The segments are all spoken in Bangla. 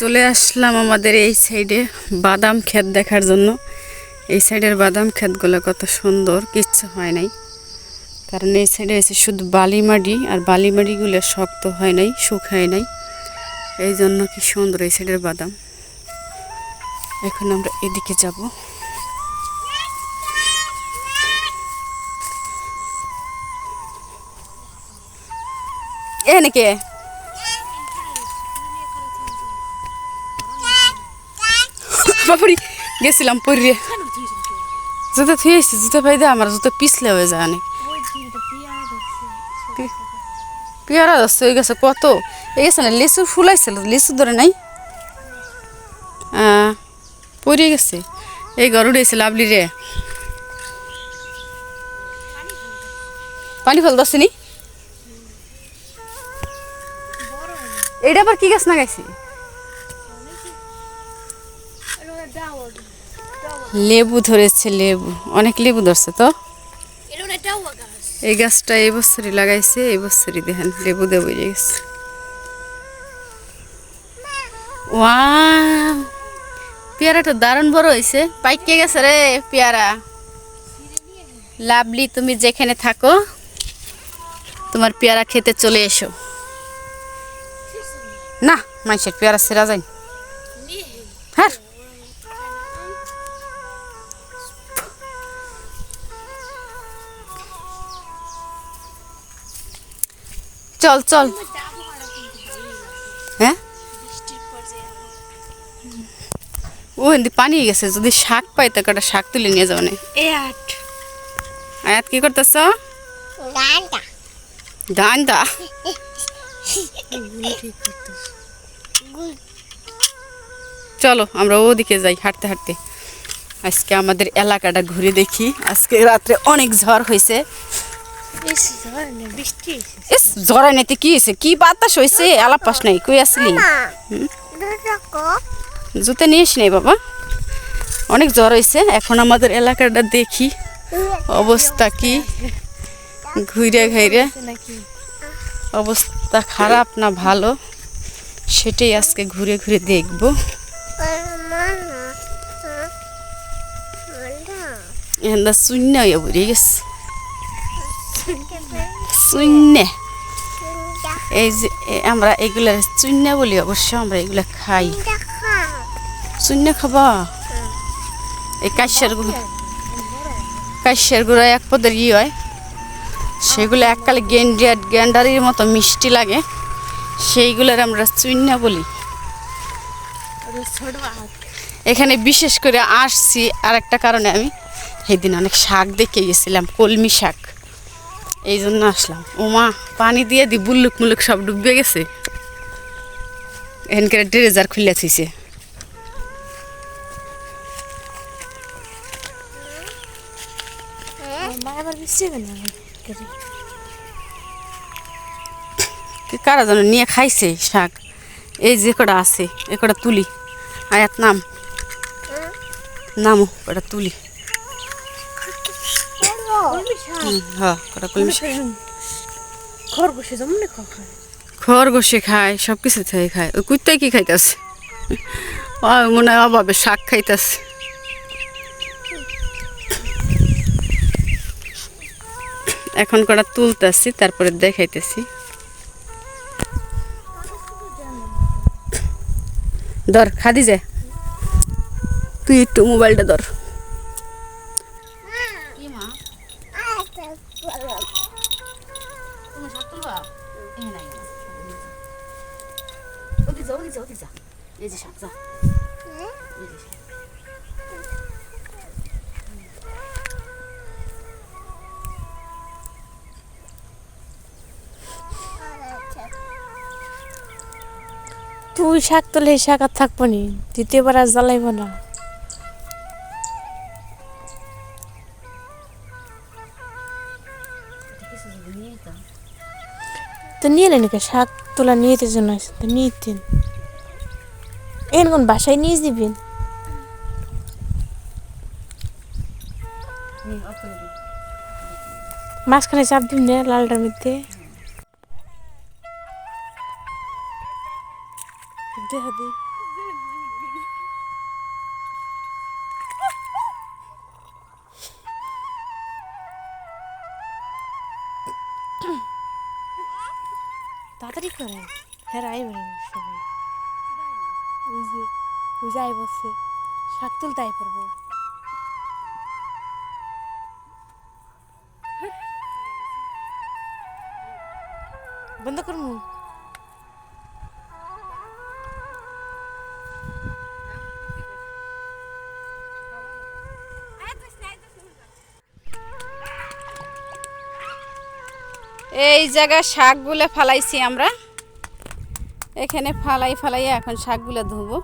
চলে আসলাম আমাদের এই সাইডে বাদাম ক্ষেত দেখার জন্য। এই সাইডের বাদাম ক্ষেতগুলো কত সুন্দর, কিচ্ছু হয় নাই। কারণ এই সাইডে এসে শুধু বালি মাটি, আর বালি মাটিগুলো শক্ত হয় নাই, শুকায় নাই। এই জন্য কি সুন্দর এই সাইডের বাদাম। এখন আমরা এদিকে যাব। এ নাকি? বাবারি গেছিলাম পরিয়ে জুতো থুয়ে এসছি জুতো পাই আমার জুতো পিছলে হয়ে যায় অনেক। পেয়ারা যাচ্ছে হয়ে গেছে কত? এই গেছে না, লিচু ফুলাইছিল, লিচু ধরে নাই। পড়ে গেছে। এই ঘর উঠেছে লাভলি রে। পানি ফল দশনি এইটা আবার কি গাছ না গাইছি লেবু ধরেছে লেবু। অনেক লেবু ধরছে তো? এই গাছটা এই বছরই লাগাইছে, এই বছরই দেখেন লেবু দেবো গেছে। ওয়াও! পেয়ারাটা দারুণ বড় হয়েছে পাইকে গেছে রে পেয়ারা। লাভলি, তুমি যেখানে থাকো, তোমার পেয়ারা খেতে চলে এসো। না মানুষের পেয়ারা সেরা যায় হ্যাঁ? চল চল। হ্যাঁ? ও পানি গেছে। যদি শাক পাই তো একটা শাক তুলে নিয়ে যাও না। আয়াত, কি করতেছ? দা চলো, আমরা ওদিকে যাই হাঁটতে হাঁটতে। আজকে আমাদের এলাকাটা ঘুরে দেখি। আজকে রাত্রে অনেক ঝড় হয়েছে। ইস ঝড়াই নাইতে কি হয়েছে কি বাতাস হয়েছে আলাপাস নাই কই আসলি জুতে নিয়েস নাই বাবা অনেক জ্বর হয়েছে এখন আমাদের এলাকাটা দেখি অবস্থা কি ঘুরে ঘুরে অবস্থা খারাপ না ভালো সেটাই আজকে ঘুরে ঘুরে দেখব শূন্য হয়ে গেছে শূন্য এই যে আমরা এগুলা চুন্য বলি অবশ্য আমরা এগুলা খাই। চুন্য খাবা? এই কাশিয়ারগুলো কাশিয়ার গুঁড়ো এক পদের ই হয়। সেগুলো এককালে গেন্ডিয়া গ্যান্ডারির মতো মিষ্টি লাগে। সেইগুলোর আমরা চুইন্না বলি। এখানে বিশেষ করে আসছি আর একটা কারণে আমি সেদিন অনেক শাক দেখে গেছিলাম কলমি শাক। এই জন্য আসলাম। ওমা, পানি দিয়ে দি বুল্লুক মুল্লুক সব ডুববে গেছে। এখানকার ড্রেজার খুলে থইছে। কারা যেন নিয়ে খাইছে শাক। এই যে কটা আছে, এ কটা তুলি। আয়াত, নাম। নামো, কটা তুলি। খরগোশে খায় সব কিছু থেকে খায়। ওই কুত্তায় কি খাইতেছে? মনে হয় অভাবে শাক খাইতেছে। এখন কটা তুলতেছি, তারপরে দেখাইতেছি। ধর খাদি যে তুই একটু মোবাইলটা ধর। এই শাক যা তুই শাক তোলে শাক আর থাকব নি দ্বিতীয়বার আর জ্বালাইব না। তো নিয়ে এলেন শাক তোলা নিয়ে জন্য আসেন তো নিতেন এরকম বাসায় নিয়ে দিবেন মাঝখানে চাপ দিব না লালটার মধ্যে mm তাড়াতাড়ি করে হ্যাঁ আইবেন সবাই। ওই যে ওই যে আই বসছে। শাক তুলতে আই পড়ব। বন্ধ করমু এই জায়গা শাকগুলো ফালাইছি আমরা। এখানে ফালাই ফালাই এখন শাকগুলো ধুবো।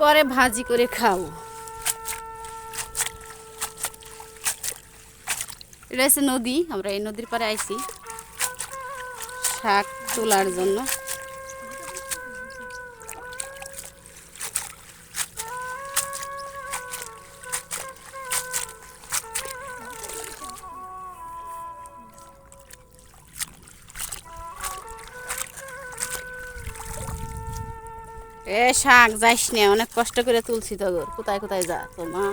পরে ভাজি করে খাব। এটা হচ্ছে নদী, আমরা এই নদীর পারে আইছি। শাক তোলার জন্য। শাক যাইস নে অনেক কষ্ট করে তুলছি তোর কোথায় কোথায় যা তো মা?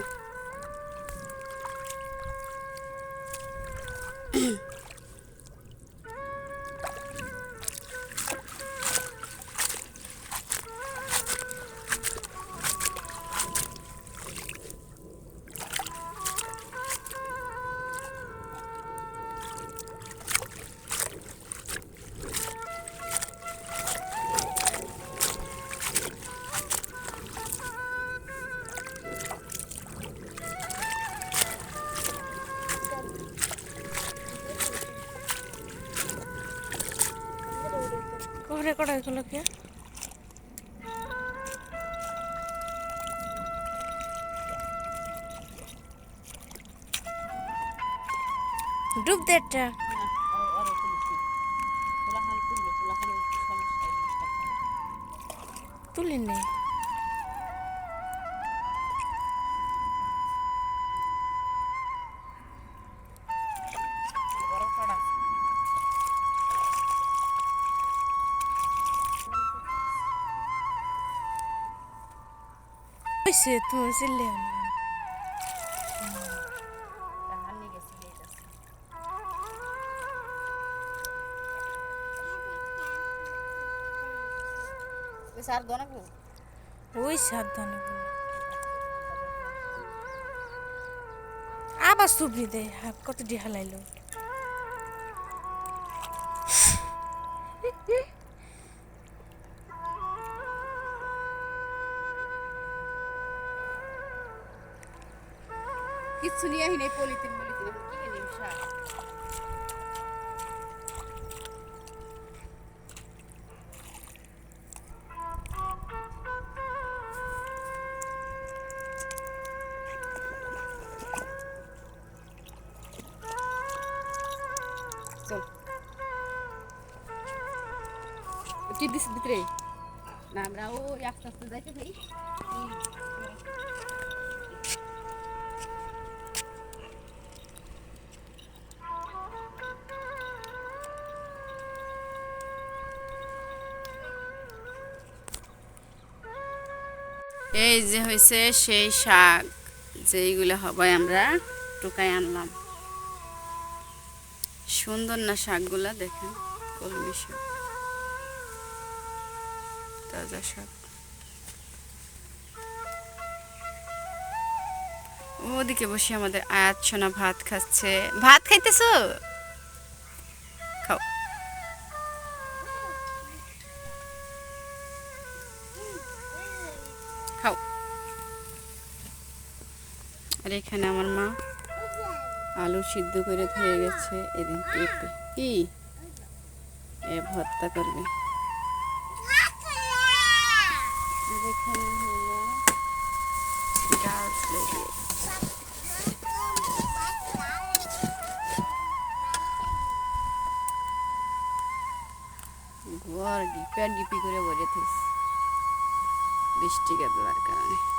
কোহরে কটা এগুলো ডুব দে একটা। তুলি নেই হয়েছে তুমি চিল্লে ওই। আবার সুবরি দে কত ডি হালাইলো কিচ্ছু নিয়ে আহি নেই পলিথিন পলিথিন কি নিম শাক চল কি দিস ভিতরে না এই যে হয়েছে সেই শাক, যেইগুলো হবে আমরা টুকাই আনলাম। সুন্দর না শাকগুলা দেখেন, কলমি শাক, তাজা শাক। ওদিকে বসে আমাদের আয়াত সোনা ভাত খাচ্ছে। ভাত খাইতেছো? খাও। আর এখানে আমার মা আলু সিদ্ধ করে ধুয়ে গেছে এদিন পেঁপে কি? এ ভর্তা করবে। এখানে ঘর ডিপা ডিপি করে ভরে থিস বৃষ্টি কারণে।